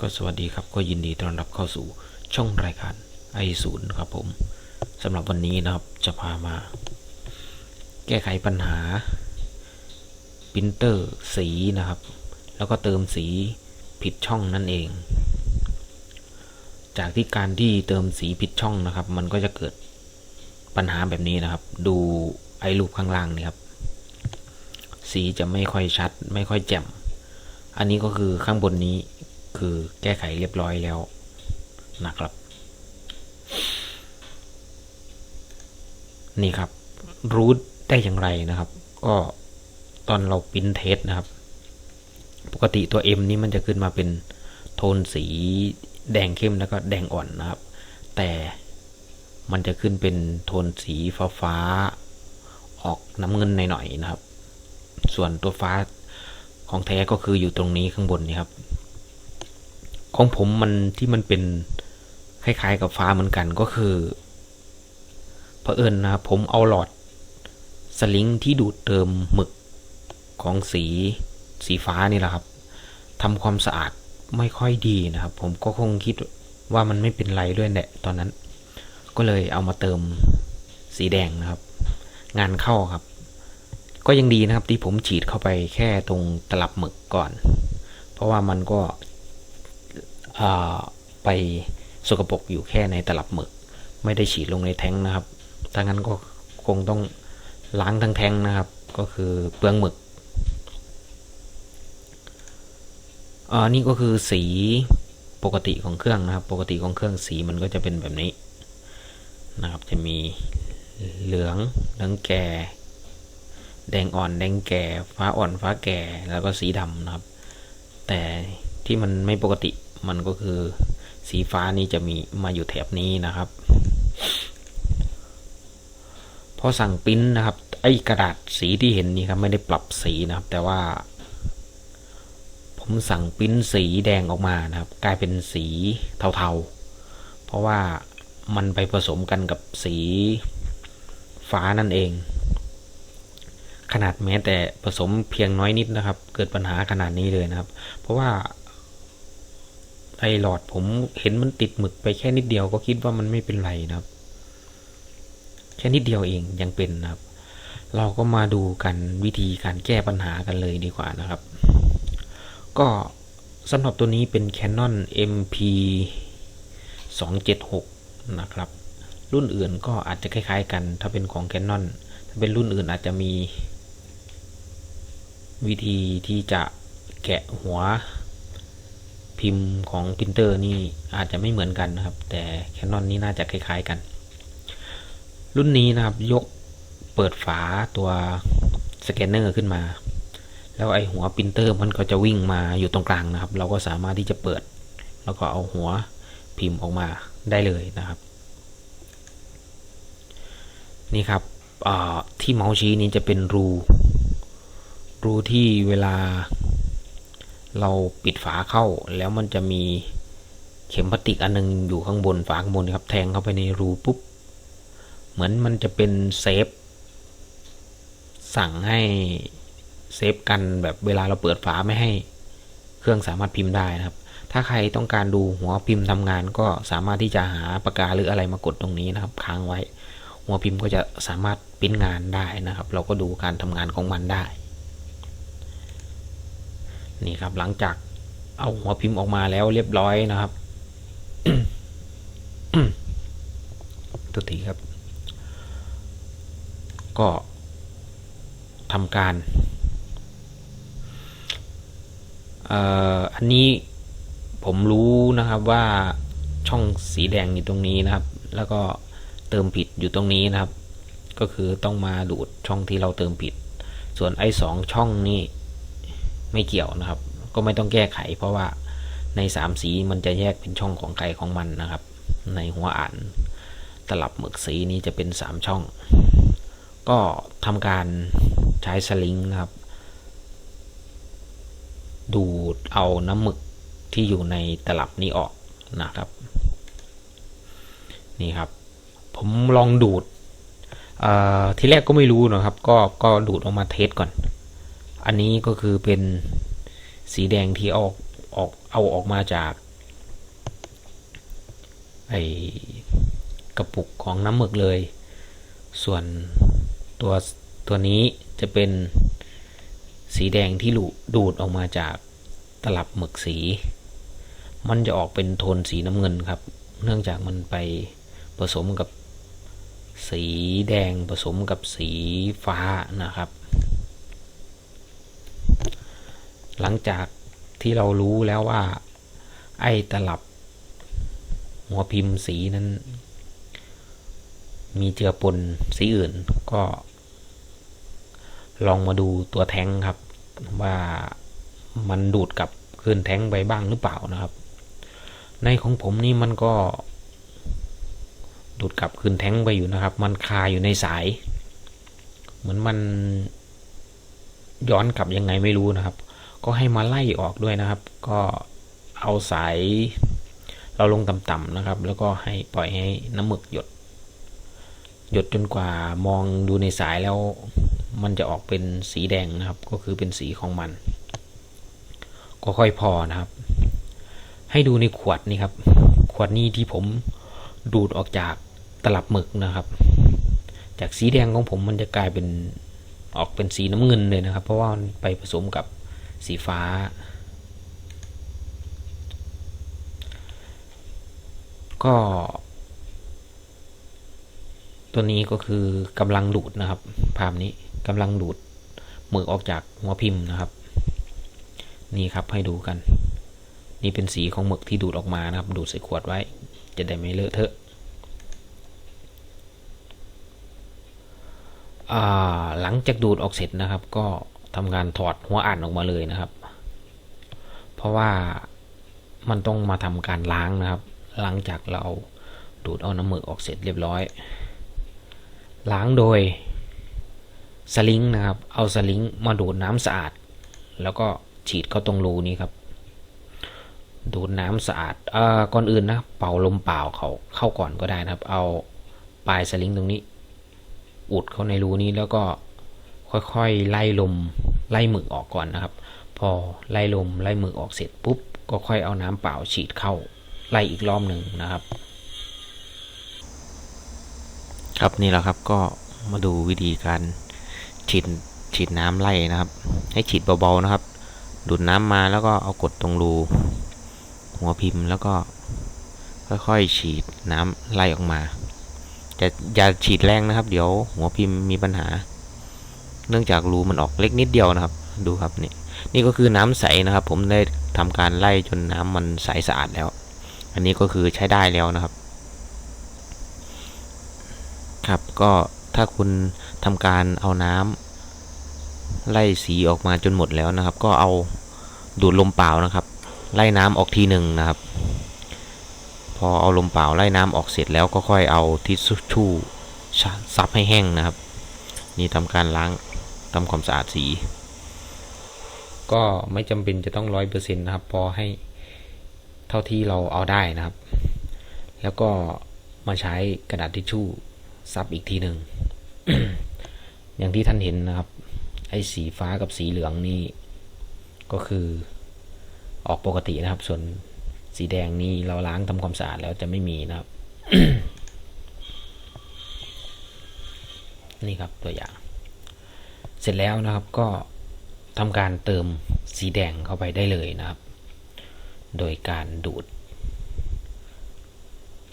ก็สวัสดีครับก็ยินดีต้อนรับเข้าสู่ช่องรายการไอศูนย์ครับผมสำหรับวันนี้นะครับจะพามา แก้ไขปัญหาปรินเตอร์สีนะครับ แล้วก็เติมสีผิดช่องนั่นเอง จากที่การที่เติมสีผิดช่องนะครับ มันก็จะเกิดปัญหาแบบนี้นะครับ ดูไอ้รูปข้างล่างนี่ครับ สีจะไม่ค่อยชัด ไม่ค่อยแจ่มอันนี้ก็คือข้างบนนี้ คือแก้ไขเรียบร้อยแล้วนะครับ นี่ครับ รู้ได้อย่างไรนะครับ ก็ตอนเราปริ้นเทสนะครับ ปกติตัว M นี้มันจะขึ้นมาเป็นโทนสีแดงเข้มแล้วก็แดงอ่อนนะครับ แต่มันจะขึ้นเป็นโทนสีฟ้าฟ้าๆออกน้ำเงินหน่อยๆนะครับ ส่วนตัวฟ้าของแท้ก็คืออยู่ตรงนี้ข้างบนนี่ครับ ของผมมันที่มันเป็นคล้ายๆกับฟ้าเหมือนกันก็คือเผอิญนะครับผมเอาหลอดสลิงที่ดูดเติมหมึกของสีสีฟ้านี่แหละครับทำความสะอาดไม่ค่อยดีนะครับ ผมก็คงคิดว่ามันไม่เป็นไรด้วยแหละตอนนั้น ก็เลยเอามาเติมสีแดงนะครับ งานเข้าครับ ก็ยังดีนะครับที่ผมฉีดเข้าไปแค่ตรงตลับหมึกก่อน เพราะว่ามันก็ ไปสกปรกอยู่แค่ในตลับหมึก ไม่ได้ฉีดลงในแท้งนะครับถ้างั้นก็คงต้องล้างทั้งแท้งนะครับ ก็คือเปลืองหมึกอ่านี่ก็คือสีปกติของเครื่องนะครับ ปกติของเครื่องสีมันก็จะเป็นแบบนี้นะครับ จะมีเหลืองเหลืองแก่ แดงอ่อน แดงแก่ ฟ้าอ่อน ฟ้าแก่ แล้วก็สีดำนะครับ แต่ที่มันไม่ปกติ มันก็คือสีฟ้านี่จะมีมาอยู่แถบนี้นะครับ พอสั่งปริ้นนะครับ ไอ้กระดาษสีที่เห็นนี่ครับไม่ได้ปรับสีนะครับ แต่ว่า ผมสั่งปริ้นสีแดงออกมานะครับ กลายเป็นสีเทาๆ เพราะว่ามันไปผสมกันกับสีฟ้านั่นเอง ขนาดแม้แต่ผสมเพียงน้อยนิดนะครับ เกิดปัญหาขนาดนี้เลยนะครับ เพราะว่า ไอหลอดผมเห็นมันติดหมึกไปแค่นิดเดียวก็คิดว่ามันไม่เป็นไรนะครับ แค่นิดเดียวเองยังเป็นนะครับ เราก็มาดูกันวิธีการแก้ปัญหากันเลยดีกว่านะครับ ก็สำหรับตัวนี้เป็น Canon MP 276 นะครับ รุ่นอื่นก็อาจจะคล้ายๆกัน ถ้าเป็นของ Canon ถ้าเป็นรุ่นอื่นอาจจะมีวิธีที่จะแกะหัว พิมพ์ของพิมพ์เตอร์นี่อาจจะไม่เหมือนกันนะครับ แต่ Canon นี่น่าจะคล้าย ๆกัน รุ่นนี้นะครับยกเปิดฝาตัวสแกนเนอร์ขึ้นมา แล้วไอหัวปรินเตอร์มันก็จะวิ่งมาอยู่ตรงกลางนะครับ เราก็สามารถที่จะเปิด แล้วก็เอาหัวพิมพ์ออกมาได้เลยนะครับ นี่ครับที่เมาส์ชี้นี้จะเป็นรูรูที่เวลา เราปิดฝาเข้าแล้วมันจะมีเข็มพลาสติกอันนึงอยู่ข้างบนฝาข้างบนครับ แทงเข้าไปในรูปุ๊บ เหมือนมันจะเป็นเซฟ สั่งให้เซฟกันแบบเวลาเราเปิดฝาไม่ให้เครื่องสามารถพิมพ์ได้นะครับ ถ้าใครต้องการดูหัวพิมพ์ทำงานก็สามารถที่จะหาปากกาหรืออะไรมากดตรงนี้นะครับ ค้างไว้ หัวพิมพ์ก็จะสามารถพิมพ์งานได้นะครับ เราก็ดูการทำงานของมันได้ นี่ครับหลังจากเอาหัวพิมพ์ออกมาแล้วเรียบร้อยนะครับตัวทีครับ ก็ทำการอันนี้ผมรู้นะครับว่าช่องสีแดงอยู่ตรงนี้นะครับ แล้วก็เติมผิดอยู่ตรงนี้นะครับ ก็คือต้องมาดูดช่องที่เราเติมผิด ส่วนไอ้สองช่องนี่ ไม่เกี่ยวนะครับ ก็ไม่ต้องแก้ไข เพราะว่าในสามสีมันจะแยกเป็นช่องของใครของมันนะครับ ในหัวอ่านตลับหมึกสีนี้จะเป็นสามช่อง ก็ทำการใช้สลิงนะครับ ดูดเอาน้ำหมึกที่อยู่ในตลับนี้ออกนะครับ นี่ครับ ผมลองดูดทีแรกก็ไม่รู้นะครับ ก็ก็ดูดออกมาเทสก่อน อันนี้ก็คือเป็นสีแดงที่ออกออกเอาออกมาจากไอกระปุกของน้ำหมึกเลย ส่วนตัวตัวนี้จะเป็นสีแดงที่ลูดูดออกมาจากตลับหมึกสี มันจะออกเป็นโทนสีน้ำเงินครับ เนื่องจากมันไปผสมกับสีแดงผสมกับสีฟ้านะครับ หลังจากที่เรารู้แล้วว่า ไอ้ตลับ หัวพิมพ์สีนั้น มีเจือปนสีอื่นก็ ลองมาดูตัวแท้งครับ ว่ามันดูดกับคืนแท้งไปบ้างหรือเปล่านะครับ ในของผมนี่มันก็ ดูดกลับคืนแท้งไปอยู่นะครับ มันคาอยู่ในสาย เหมือนมันย้อนกลับยังไงไม่รู้นะครับ ก็ให้มาไล่ออกด้วยนะครับ ก็เอาสายเราลงต่ำๆนะครับ แล้วก็ให้ปล่อยให้น้ำหมึกหยด หยดจนกว่ามองดูในสายแล้วมันจะออกเป็นสีแดงนะครับ ก็คือเป็นสีของมัน ก็ค่อยพอนะครับ ให้ดูในขวดนี่ครับ ขวดนี้ที่ผมดูดออกจากตลับหมึกนะครับ จากสีแดงของผมมันจะกลายเป็นออกเป็นสีน้ำเงินเลยนะครับ เพราะว่ามันไปผสมกับ สีฟ้า ก็ ตัวนี้ก็คือกำลังดูดนะครับ ภาพนี้กำลังดูดหมึกออกจากหัวพิมพ์นะครับ นี่ครับให้ดูกัน นี่เป็นสีของหมึกที่ดูดออกมานะครับ ดูดใส่ขวดไว้ จะได้ไม่เลอะเทอะอ่าหลังจากดูดออกเสร็จนะครับก็ ทำการถอดหัวอ่านออกมาเลยนะครับ เพราะว่ามันต้องมาทำการล้างนะครับ หลังจากเราดูดเอาน้ำหมึกออกเสร็จเรียบร้อย ล้างโดยสลิงนะครับ เอาสลิงมาดูดน้ำสะอาด แล้วก็ฉีดเข้าตรงรูนี้ครับ ดูดน้ำสะอาดเอ่อก่อนอื่นนะ เป่าลมเปล่าเขาเข้าก่อนก็ได้นะครับ เอาปลายสลิงตรงนี้ อุดเข้าในรูนี้แล้วก็ ค่อยๆ ไล่ลมไล่หมึกออกก่อนนะครับ พอไล่ลมไล่หมึกออกเสร็จปุ๊บ ก็ค่อยเอาน้ำเปล่าฉีดเข้าไล่อีกรอบหนึ่งนะครับ ครับนี่แหละครับก็มาดูวิธีการฉีดฉีดน้ำไล่นะครับ ให้ฉีดเบาๆนะครับ ดูดน้ำมาแล้วก็เอากดตรงรูหัวพิมพ์แล้วก็ค่อยๆฉีดน้ำไล่ออกมาจะอย่าฉีดแรงนะครับ เดี๋ยวหัวพิมพ์มีปัญหา เนื่องจากรูมันออกเล็กนิดเดียวนะครับ ดูครับนี่นี่ก็คือน้ำใสนะครับ ผมได้ทำการไล่จนน้ำมันใสสะอาดแล้ว อันนี้ก็คือใช้ได้แล้วนะครับ ครับก็ถ้าคุณทำการเอาน้ำไล่สีออกมาจนหมดแล้วนะครับ ก็เอาดูดลมเปล่านะครับ ไล่น้ำออกทีหนึ่งนะครับ พอเอาลมเปล่าไล่น้ำออกเสร็จแล้วก็ค่อยเอาทิชชู่ซับให้แห้งนะครับ นี่ทำการล้าง ทำความสะอาดสี ก็ไม่จำเป็นจะต้องร้อยเปอร์เซ็นต์นะครับ พอให้เท่าที่เราเอาได้นะครับ แล้วก็มาใช้กระดาษทิชชู่ซับอีกทีหนึ่งอย่างที่ท่านเห็นนะครับ ไอ้สีฟ้ากับสีเหลืองนี่ก็คือออกปกตินะครับ ส่วนสีแดงนี่เราล้างทำความสะอาดแล้วจะไม่มีนะครับ นี่ครับตัวอย่าง สร็จแล้วนะครับก็ทำการเติมสีแดงเข้าไปได้เลยนะครับ โดยการดูด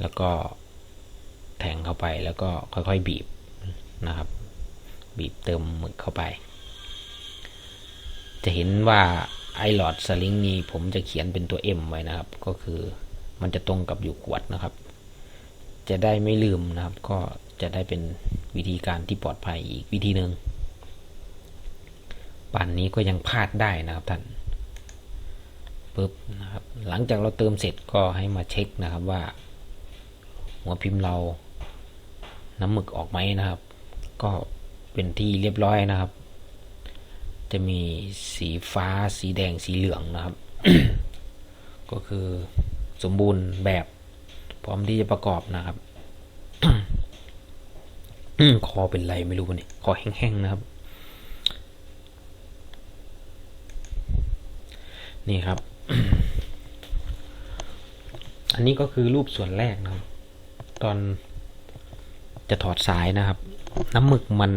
แล้วก็แทงเข้าไปแล้วก็ค่อยๆบีบนะครับ บีบเติมหมึกเข้าไป จะเห็นว่าไอหลอดสลิงนี้ผมจะเขียนเป็นตัว M ไว้นะครับ ก็คือมันจะตรงกับอยู่ขวดนะครับ จะได้ไม่ลืมนะครับ ก็จะได้เป็นวิธีการที่ปลอดภัยอีกวิธีหนึ่ง ปั่นนี้ก็ยังพลาดได้นะครับท่านปึ๊บนะครับหลังจากเราเติมเสร็จก็ให้มาเช็คนะครับว่า หัวพิมพ์เราน้ำหมึกออกไหมนะครับ ก็เป็นที่เรียบร้อยนะครับ จะมีสีฟ้าสีแดงสีเหลืองนะครับ ก็คือสมบูรณ์แบบพร้อมที่จะประกอบนะครับคอเป็นไรไม่รู้นี่คอแห้งๆนะครับ นี่ครับ อันนี้ก็คือรูปส่วนแรกนะครับ ตอนจะถอดสายนะครับ น้ำหมึกมัน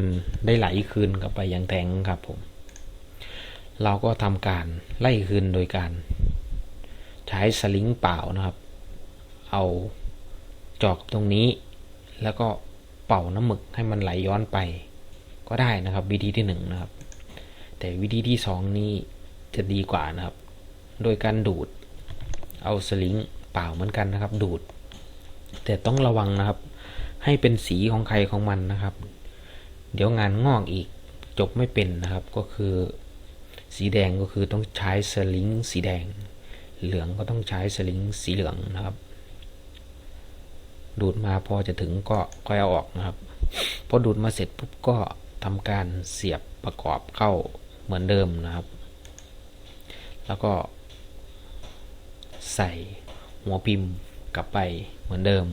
ได้ไหลคืนกลับไปยังแทงครับผม เราก็ทำการไล่คืนโดยการใช้สลิงเปล่านะครับ เอาจอกตรงนี้ แล้วก็เป่าน้ำหมึกให้มันไหลย้อนไป ก็ได้นะครับ วิธีที่หนึ่งนะครับ แต่วิธีที่สองนี้จะดีกว่านะครับ โดยการดูด เอาสลิงเปล่าเหมือนกันนะครับ ดูด แต่ต้องระวังนะครับ ให้เป็นสีของใครของมันนะครับ เดี๋ยวงานงอกอีกจบไม่เป็นนะครับ ก็คือสีแดงก็คือต้องใช้สลิงสีแดง เหลืองก็ต้องใช้สลิงสีเหลืองนะครับ ดูดมาพอจะถึงก็ค่อยเอาออกนะครับ พอดูดมาเสร็จปุ๊บก็ทำการเสียบประกอบเข้าเหมือนเดิมนะครับ แล้วก็ ใส่หัวพิมพ์กลับไปเหมือนเดิม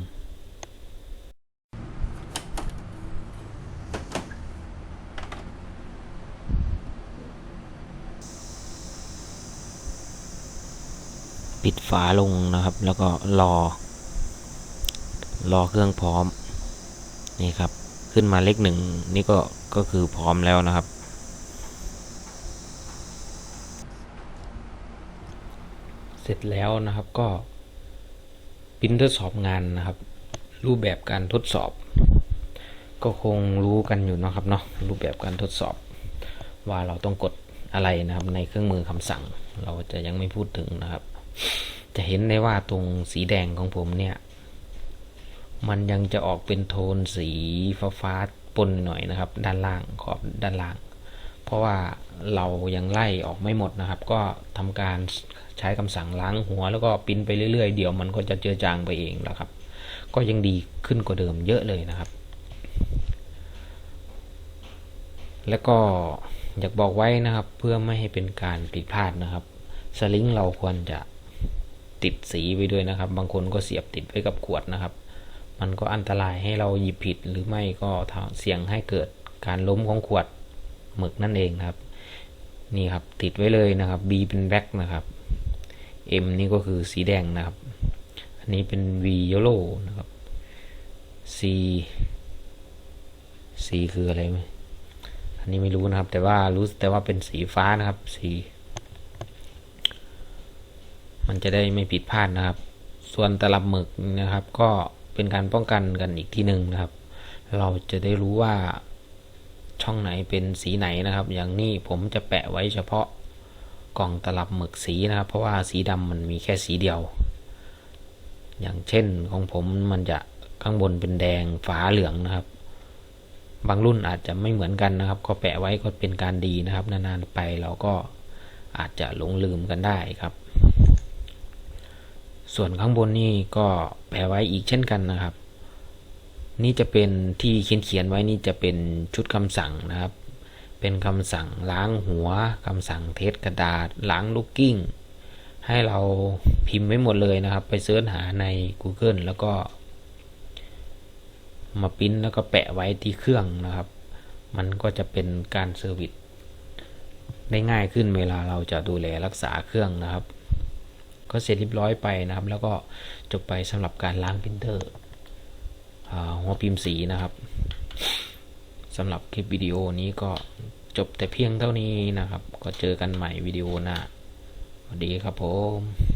ปิดฝาลงนะครับ แล้วก็รอ รอเครื่องพร้อม นี่ครับ ขึ้นมาเลขหนึ่งนี่ก็ก็คือพร้อมแล้วนะครับ เสร็จแล้วนะครับก็ปริ้นทดสอบงานนะครับ รูปแบบการทดสอบ ก็คงรู้กันอยู่นะครับเนาะรูปแบบการทดสอบ ว่าเราต้องกดอะไรนะครับ ในเครื่องมือคำสั่ง เราจะยังไม่พูดถึงนะครับ จะเห็นได้ว่าตรงสีแดงของผมเนี่ย มันยังจะออกเป็นโทนสีฟ้าฟ้าๆปนหน่อยนะครับ ด้านล่างขอบด้านล่าง เพราะว่าเรายังไล่ออกไม่หมดนะครับ ก็ทำการใช้คำสั่งล้างหัว แล้วก็ปิ้นไปเรื่อยๆ เดี๋ยวมันก็จะเจือจางไปเองแล้วครับ ก็ยังดีขึ้นกว่าเดิมเยอะเลยนะครับ แล้วก็อยากบอกไว้นะครับเพื่อไม่ให้เป็นการผิดพลาดนะครับ สลิงเราควรจะติดสีไปด้วยนะครับ บางคนก็เสียบติดไว้กับขวดนะครับ มันก็อันตรายให้เราหยิบผิดหรือไม่ก็เสี่ยงให้เกิดการล้มของขวด หมึกนั่นเองนะครับ นี่ครับติดไว้เลยนะครับ B เป็นแบล็กนะครับ M นี่ก็คือสีแดงนะครับ อันนี้เป็น V yellow นะครับ C C คืออะไรไหมอันนี้ไม่รู้นะครับ แต่ว่ารู้แต่ว่าเป็นสีฟ้านะครับสีมันจะได้ไม่ผิดพลาดนะครับ ส่วนตลับหมึกนะครับ ก็เป็นการป้องกันกันอีกที่หนึ่งนะครับ เราจะได้รู้ว่า ช่องไหนเป็นสีไหนนะครับ อย่างนี้ผมจะแปะไว้เฉพาะกล่องตลับหมึกสีนะครับ เพราะว่าสีดำมันมีแค่สีเดียว อย่างเช่นของผมมันจะข้างบนเป็นแดงฝาเหลืองนะครับ บางรุ่นอาจจะไม่เหมือนกันนะครับ ก็แปะไว้ก็เป็นการดีนะครับ นานๆไปเราก็อาจจะหลงลืมกันได้ครับ ส่วนข้างบนนี่ก็แปะไว้อีกเช่นกันนะครับ นี่จะเป็นที่เขียนเขียนๆไว้นี่จะเป็นชุดคำสั่งนะครับ เป็นคำสั่งล้างหัวคำสั่งเทสกระดาษล้างลูกกิ้ง ให้เราพิมพ์ไว้หมดเลยนะครับ ไปเสิร์ชหาใน Google แล้วก็มาปริ้นแล้วก็แปะไว้ที่เครื่องนะครับ มันก็จะเป็นการเซอร์วิสได้ง่ายขึ้นเวลาเราจะดูแลรักษาเครื่องนะครับ ก็เสร็จเรียบร้อยไปนะครับ แล้วก็จบไปสำหรับการล้างพิมพ์เตอร์ หัวพิมพ์สีนะครับสำหรับคลิปวิดีโอนี้ก็จบแต่เพียงเท่านี้นะครับ ก็เจอกันใหม่วิดีโอหน้าสวัสดีครับผม